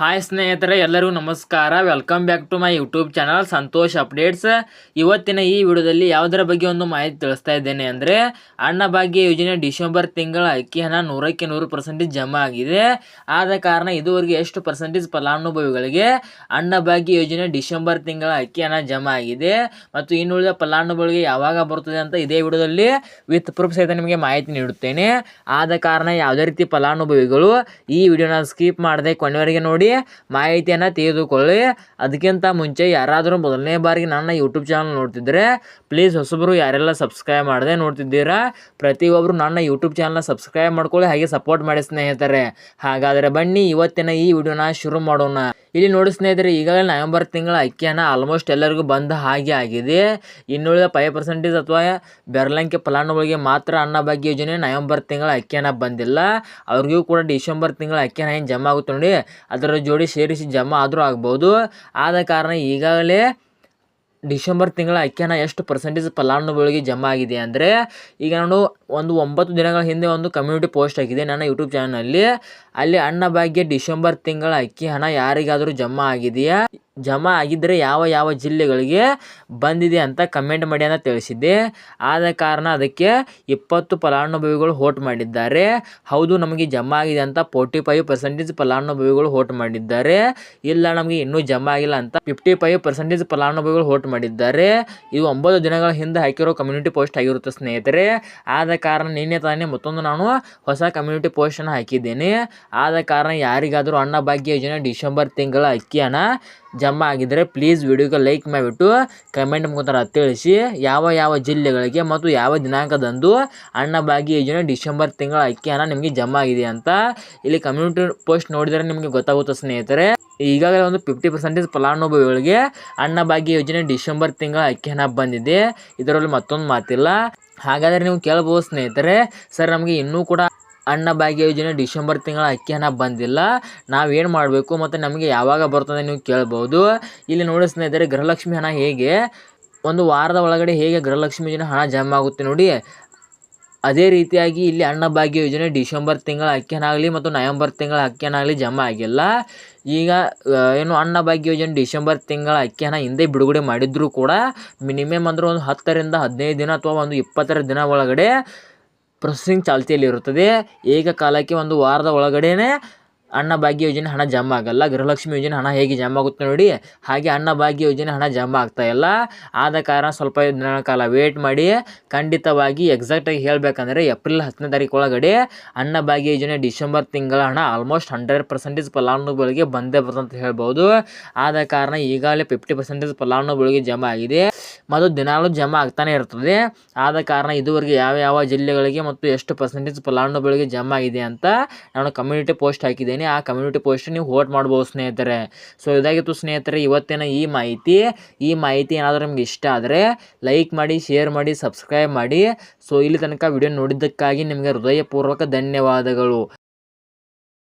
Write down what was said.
Hi ಸ್ನೇಹಿತರೆ, ಎಲ್ಲರಿಗೂ ನಮಸ್ಕಾರ. Welcome back to my YouTube channel Santosh updates ಇವತ್ತಿನ ಈ ವಿಡಿಯೋದಲ್ಲಿ ಯಾವುದರ ಬಗ್ಗೆ ಒಂದು ಮಾಹಿತಿ ತಿಳಿಸ್ತಾ ಇದ್ದೇನೆ ಅಂದರೆ ಅನ್ನಭಾಗ್ಯ ಯೋಜನೆ ಡಿಸೆಂಬರ್ ತಿಂಗಳ ಅಕ್ಕಿ ಹಣ ನೂರಕ್ಕೆ ನೂರು ಪರ್ಸೆಂಟೇಜ್ ಜಮಾ ಆಗಿದೆ. ಆದ ಕಾರಣ ಇದುವರೆಗೆ ಎಷ್ಟು ಪರ್ಸೆಂಟೇಜ್ ಫಲಾನುಭವಿಗಳಿಗೆ ಅನ್ನಭಾಗ್ಯ ಯೋಜನೆ ಡಿಸೆಂಬರ್ ತಿಂಗಳ ಅಕ್ಕಿ ಹಣ ಜಮಾ ಆಗಿದೆ. ಮತ್ತು ಇನ್ನುಳಿದ ಫಲಾನುಭವಿಗಳಿಗೆ ಯಾವಾಗ ಬರುತ್ತದೆ ಅಂತ ಇದೇ ವಿಡಿಯೋದಲ್ಲಿ ವಿತ್ ಪ್ರೂಫ್ ಸಹಿತ ನಿಮಗೆ ಮಾಹಿತಿ ನೀಡುತ್ತೇನೆ. ಆದ ಕಾರಣ ಯಾವುದೇ ರೀತಿ ಫಲಾನುಭವಿಗಳು ಈ ವಿಡಿಯೋನ ಸ್ಕಿಪ್ ಮಾಡದೆ ಕೊನೆವರೆಗೆ ನೋಡಿ ಮಾಹಿತಿಯನ್ನು ತೆಗೆದುಕೊಳ್ಳಿ. ಅದಕ್ಕಿಂತ ಮುಂಚೆ ಯಾರಾದರೂ ಮೊದಲನೇ ಬಾರಿಗೆ ನನ್ನ ಯೂಟ್ಯೂಬ್ ಚಾನಲ್ ನೋಡ್ತಿದ್ದರೆ ಪ್ಲೀಸ್ ಹೊಸಬರು ಯಾರೆಲ್ಲ ಸಬ್ಸ್ಕ್ರೈಬ್ ಮಾಡದೆ ನೋಡ್ತಿದ್ದೀರಾ ಪ್ರತಿಯೊಬ್ಬರು ನನ್ನ ಯೂಟ್ಯೂಬ್ ಚಾನಲ್ನ ಸಬ್ಸ್ಕ್ರೈಬ್ ಮಾಡ್ಕೊಳ್ಳಿ, ಹಾಗೆ ಸಪೋರ್ಟ್ ಮಾಡಿ ಸ್ನೇಹಿತರೆ. ಹಾಗಾದರೆ ಬನ್ನಿ, ಇವತ್ತಿನ ಈ ವಿಡಿಯೋನ ಶುರು ಮಾಡೋಣ. ಇಲ್ಲಿ ನೋಡಿ ಸ್ನೇಹಿತರೆ, ಈಗಾಗಲೇ ನವೆಂಬರ್ ತಿಂಗಳ ಅಕ್ಕಿಯನ್ನು ಆಲ್ಮೋಸ್ಟ್ ಎಲ್ಲರಿಗೂ ಬಂದ ಹಾಗೆ ಆಗಿದೆ. ಇನ್ನುಳಿದ ಫೈವ್ ಪರ್ಸೆಂಟೇಜ್ ಅಥವಾ ಬೆರಳಂಕೆ ಫಲಾನುಭವಿಗೆ ಮಾತ್ರ ಅನ್ನಭಾಗ್ಯ ಯೋಜನೆ ನವೆಂಬರ್ ತಿಂಗಳ ಅಕ್ಕಿಯನ್ನು ಬಂದಿಲ್ಲ. ಅವ್ರಿಗೂ ಕೂಡ ಡಿಸೆಂಬರ್ ತಿಂಗಳ ಅಕ್ಕಿಯನ್ನು ಏನು ಜಮಾ ಆಗುತ್ತೆ ನೋಡಿ, ಅದರ ಜೋಡಿ ಸೇರಿಸಿ ಜಮಾ ಆದರೂ ಆಗ್ಬೋದು. ಆದ ಕಾರಣ ಈಗಾಗಲೇ ಡಿಸೆಂಬರ್ ತಿಂಗಳ ಅಕ್ಕಿಯನ್ನು ಎಷ್ಟು ಪರ್ಸೆಂಟೇಜ್ ಫಲಾನುಭವಿಗಳಿಗೆ ಜಮಾ ಆಗಿದೆ ಅಂದರೆ, ಈಗ ನಾನು ಒಂದು ಒಂಬತ್ತು ದಿನಗಳ ಹಿಂದೆ ಒಂದು ಕಮ್ಯುನಿಟಿ ಪೋಸ್ಟ್ ಹಾಕಿದೆ ನನ್ನ ಯೂಟ್ಯೂಬ್ ಚಾನಲಲ್ಲಿ ಅಲ್ಲಿ. ಅನ್ನಭಾಗ್ಯ ಡಿಸೆಂಬರ್ ತಿಂಗಳ ಅಕ್ಕಿ ಹಣ ಯಾರಿಗಾದರೂ ಜಮಾ ಆಗಿದೆಯಾ? ಜಮಾ ಆಗಿದ್ದರೆ ಯಾವ ಯಾವ ಜಿಲ್ಲೆಗಳಿಗೆ ಬಂದಿದೆ ಅಂತ ಕಮೆಂಟ್ ಮಾಡಿ ಅಂತ ತಿಳಿಸಿದ್ದೆ. ಆದ ಕಾರಣ ಅದಕ್ಕೆ ಇಪ್ಪತ್ತು ಫಲಾನುಭವಿಗಳು ಹೋಟ್ ಮಾಡಿದ್ದಾರೆ. ಹೌದು, ನಮಗೆ ಜಮಾ ಆಗಿದೆ ಅಂತ ಫೋರ್ಟಿ ಫೈವ್ ಪರ್ಸೆಂಟೇಜ್ ಫಲಾನುಭವಿಗಳು ಹೋಟ್ ಮಾಡಿದ್ದಾರೆ. ಇಲ್ಲ, ನಮಗೆ ಇನ್ನೂ ಜಮಾ ಆಗಿಲ್ಲ ಅಂತ ಫಿಫ್ಟಿ ಫೈವ್ ಪರ್ಸೆಂಟೇಜ್ ಫಲಾನುಭವಿಗಳು ಹೋಟ್ ಮಾಡಿದ್ದಾರೆ. ಇದು ಒಂಬತ್ತು ದಿನಗಳ ಹಿಂದೆ ಹಾಕಿರೋ ಕಮ್ಯುನಿಟಿ ಪೋಸ್ಟ್ ಆಗಿರುತ್ತೆ ಸ್ನೇಹಿತರೆ. ಆದ ಕಾರಣ ನಿನ್ನೆ ತಾನೇ ಮತ್ತೊಂದು ನಾನು ಹೊಸ ಕಮ್ಯುನಿಟಿ ಪೋಸ್ಟನ್ನು ಹಾಕಿದ್ದೇನೆ. ಆದ ಕಾರಣ ಯಾರಿಗಾದರೂ ಅನ್ನಭಾಗ್ಯ ಯೋಜನೆ ಡಿಸೆಂಬರ್ ತಿಂಗಳ ಅಕ್ಕಿ ಹಣ ಜಮಾ ಆಗಿದ್ದರೆ ಪ್ಲೀಸ್ ವಿಡಿಯೋಗೆ ಲೈಕ್ ಮಾಡಿಬಿಟ್ಟು ಕಮೆಂಟ್ ಮುಖಾಂತರ ತಿಳಿಸಿ ಯಾವ ಯಾವ ಜಿಲ್ಲೆಗಳಿಗೆ ಮತ್ತು ಯಾವ ದಿನಾಂಕದಂದು ಅನ್ನಭಾಗ್ಯ ಯೋಜನೆ ಡಿಸೆಂಬರ್ ತಿಂಗಳ ಅಕ್ಕಿ ಹಣ ನಿಮಗೆ ಜಮಾ ಆಗಿದೆ ಅಂತ ಇಲ್ಲಿ ಕಮ್ಯುನಿಟಿ ಪೋಸ್ಟ್ ನೋಡಿದರೆ ನಿಮಗೆ ಗೊತ್ತಾಗುತ್ತೆ ಸ್ನೇಹಿತರೆ. ಈಗಾಗಲೇ ಒಂದು ಫಿಫ್ಟಿ ಪರ್ಸೆಂಟೇಜ್ ಫಲಾನುಭವಿಗಳಿಗೆ ಅನ್ನಭಾಗ್ಯ ಯೋಜನೆ ಡಿಸೆಂಬರ್ ತಿಂಗಳ ಅಕ್ಕಿ ಹಣ ಬಂದಿದೆ. ಇದರಲ್ಲಿ ಮತ್ತೊಂದು ಮಾತಿಲ್ಲ. ಹಾಗಾದರೆ ನೀವು ಕೇಳಬಹುದು ಸ್ನೇಹಿತರೆ. ಸರ್, ನಮಗೆ ಇನ್ನೂ ಕೂಡ ಅನ್ನಭಾಗ್ಯ ಯೋಜನೆ ಡಿಸೆಂಬರ್ ತಿಂಗಳ ಅಕ್ಕಿ ಹಣ ಬಂದಿಲ್ಲ. ನಾವೇನು ಮಾಡಬೇಕು ಮತ್ತು ನಮಗೆ ಯಾವಾಗ ಬರ್ತದೆ ನೀವು ಕೇಳ್ಬೋದು. ಇಲ್ಲಿ ನೋಡಿ ಸ್ನೇಹಿತರೆ, ಗೃಹಲಕ್ಷ್ಮಿ ಹಣ ಹೇಗೆ? ಒಂದು ವಾರದ ಒಳಗಡೆ ಹೇಗೆ ಗೃಹಲಕ್ಷ್ಮಿ ಯೋಜನೆ ಹಣ ಜಮಾ ಆಗುತ್ತೆ ನೋಡಿ. ಅದೇ ರೀತಿಯಾಗಿ ಇಲ್ಲಿ ಅನ್ನಭಾಗ್ಯ ಯೋಜನೆ ಡಿಸೆಂಬರ್ ತಿಂಗಳ ಅಕ್ಕಿಯನ್ನಾಗಲಿ ಮತ್ತು ನವೆಂಬರ್ ತಿಂಗಳ ಅಕ್ಕಿಯನ್ನಾಗಲಿ ಜಮಾ ಆಗಿಲ್ಲ. ಈಗ ಏನು ಅನ್ನಭಾಗ್ಯ ಯೋಜನೆ ಡಿಸೆಂಬರ್ ತಿಂಗಳ ಅಕ್ಕಿ ಹಣ ಹಿಂದೆ ಬಿಡುಗಡೆ ಮಾಡಿದ್ರೂ ಕೂಡ, ಮಿನಿಮಮ್ ಅಂದ್ರೆ ಒಂದು ಹತ್ತರಿಂದ ಹದಿನೈದು ದಿನ ಅಥವಾ ಒಂದು ಇಪ್ಪತ್ತರ ದಿನ ಒಳಗಡೆ ಪ್ರೊಸೆಸಿಂಗ್ ಚಾಲ್ತಿಯಲ್ಲಿರುತ್ತದೆ. ಏಕಕಾಲಕ್ಕೆ ಒಂದು ವಾರದ ಒಳಗಡೆಯೇ ಅನ್ನಭಾಗ್ಯ ಯೋಜನೆ ಹಣ ಜಮಾ ಆಗಲ್ಲ. ಗೃಹಲಕ್ಷ್ಮಿ ಯೋಜನೆ ಹಣ ಹೇಗೆ ಜಮಾ ಆಗುತ್ತೆ ನೋಡಿ. ಹಾಗೆ ಅನ್ನಭಾಗ್ಯ ಯೋಜನೆ ಹಣ ಜಮಾ ಇಲ್ಲ. ಆದ ಕಾರಣ ಸ್ವಲ್ಪ ದಿನಗಳ ಕಾಲ ವೇಟ್ ಮಾಡಿ ಖಂಡಿತವಾಗಿ ಎಕ್ಸಾಕ್ಟಾಗಿ ಹೇಳಬೇಕಂದ್ರೆ ಏಪ್ರಿಲ್ ಹತ್ತನೇ ತಾರೀಕು ಒಳಗಡೆ ಅನ್ನಭಾಗ್ಯ ಯೋಜನೆ ಡಿಸೆಂಬರ್ ತಿಂಗಳ ಹಣ ಆಲ್ಮೋಸ್ಟ್ ಹಂಡ್ರೆಡ್ ಪರ್ಸೆಂಟೇಜ್ ಫಲಾನುಭವಿಗಳಿಗೆ ಬಂದೇ ಬರ್ತದೆ ಅಂತ ಹೇಳ್ಬೋದು. ಆದ ಕಾರಣ ಈಗಾಗಲೇ ಫಿಫ್ಟಿ ಪರ್ಸೆಂಟೇಜ್ ಫಲಾನುಭವಿಗಳಿಗೆ ಜಮಾ ಆಗಿದೆ. ಮತ್ತು ದಿನಾಲೂ ಜಮಾ ಆಗ್ತಾನೆ ಇರ್ತದೆ. ಆದ ಕಾರಣ ಇದುವರೆಗೆ ಯಾವ ಯಾವ ಜಿಲ್ಲೆಗಳಿಗೆ ಮತ್ತು ಎಷ್ಟು ಪರ್ಸೆಂಟೇಜ್ ಫಲಾನುಭವಿಗಳಿಗೆ ಜಮಾ ಆಗಿದೆ ಅಂತ ನಾನು ಕಮ್ಯುನಿಟಿ ಪೋಸ್ಟ್ ಹಾಕಿದ್ದೀನಿ. ಆ ಕಮ್ಯುನಿಟಿ ಪೋಸ್ಟ್ ನೀವು ವೋಟ್ ಮಾಡ್ಬೋದು ಸ್ನೇಹಿತರೆ. ಸೊ ಇದಾಗಿತ್ತು ಸ್ನೇಹಿತರೆ, ಇವತ್ತಿನ ಈ ಮಾಹಿತಿ. ಈ ಮಾಹಿತಿ ಏನಾದರೂ ನಿಮ್ಗೆ ಇಷ್ಟ ಆದರೆ ಲೈಕ್ ಮಾಡಿ ಶೇರ್ ಮಾಡಿ ಸಬ್ಸ್ಕ್ರೈಬ್ ಮಾಡಿ. ಸೊ ಇಲ್ಲಿ ತನಕ ವಿಡಿಯೋ ನೋಡಿದ್ದಕ್ಕಾಗಿ ನಿಮಗೆ ಹೃದಯಪೂರ್ವಕ ಧನ್ಯವಾದಗಳು.